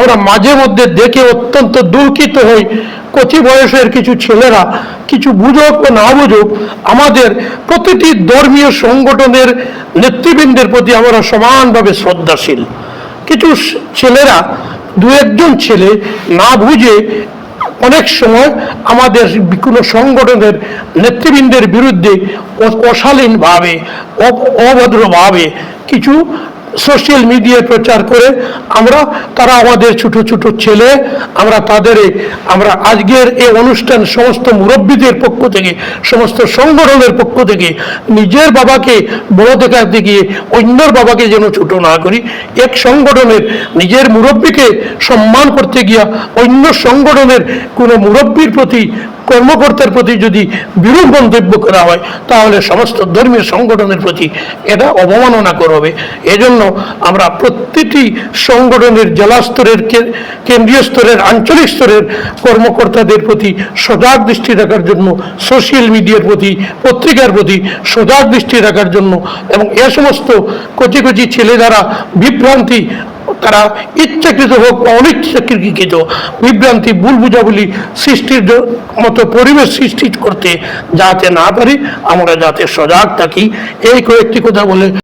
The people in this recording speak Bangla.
আমরা মাঝে মধ্যে দেখে অত্যন্ত দুঃখিত হই। কচি বয়সের কিছু ছেলেরা, কিছু বুঝুক বা না বুঝুক, আমাদের প্রতিটি ধর্মীয় সংগঠনের নেতৃবৃন্দের প্রতি আমরা সমানভাবে শ্রদ্ধাশীল। কিছু ছেলেরা, দু একজন ছেলে না বুঝে অনেক সময় আমাদের কোনো সংগঠনের নেতৃবৃন্দের বিরুদ্ধে অশালীনভাবে অভদ্রভাবে কিছু সোশ্যাল মিডিয়ায় প্রচার করে আমরা, তারা আমাদের ছোট ছোট ছেলে, আমরা তাদের আমরা আজকের এই অনুষ্ঠান সমস্ত মুরব্বীদের পক্ষ থেকে, সমস্ত সংগঠনের পক্ষ থেকে, নিজের বাবাকে বড় দেখার গিয়ে অন্যর বাবাকে যেন ছোট না করি, এক সংগঠনের নিজের মুরব্বীকে সম্মান করতে গিয়া অন্য সংগঠনের কোনো মুরব্বীর প্রতি, কর্মকর্তার প্রতি যদি বিরূপ মন্তব্য করা হয়, তাহলে সমস্ত ধর্মীয় সংগঠনের প্রতি এটা অবমাননা করবে এজন্য আমরা প্রতিটি সংগঠনের জেলা স্তরের কেন্দ্রীয় স্তরের, আঞ্চলিক স্তরের কর্মকর্তাদের প্রতি সজাগ দৃষ্টি রাখার জন্য, সোশ্যাল মিডিয়ার প্রতি, পত্রিকার প্রতি সজাগ দৃষ্টি রাখার জন্য এবং এ সমস্ত কচি কচি ছেলে যারা বিভ্রান্তি, তারা ইচ্ছাকৃত হোক বা অনিচ্ছাকৃত, বিভ্রান্তি, ভুল বুঝাবুঝি সৃষ্টির মতো পরিবেশ সৃষ্টি করতে যাতে না পারি, আমরা যাতে সজাগ থাকি। এই কয়েকটি কথা বলে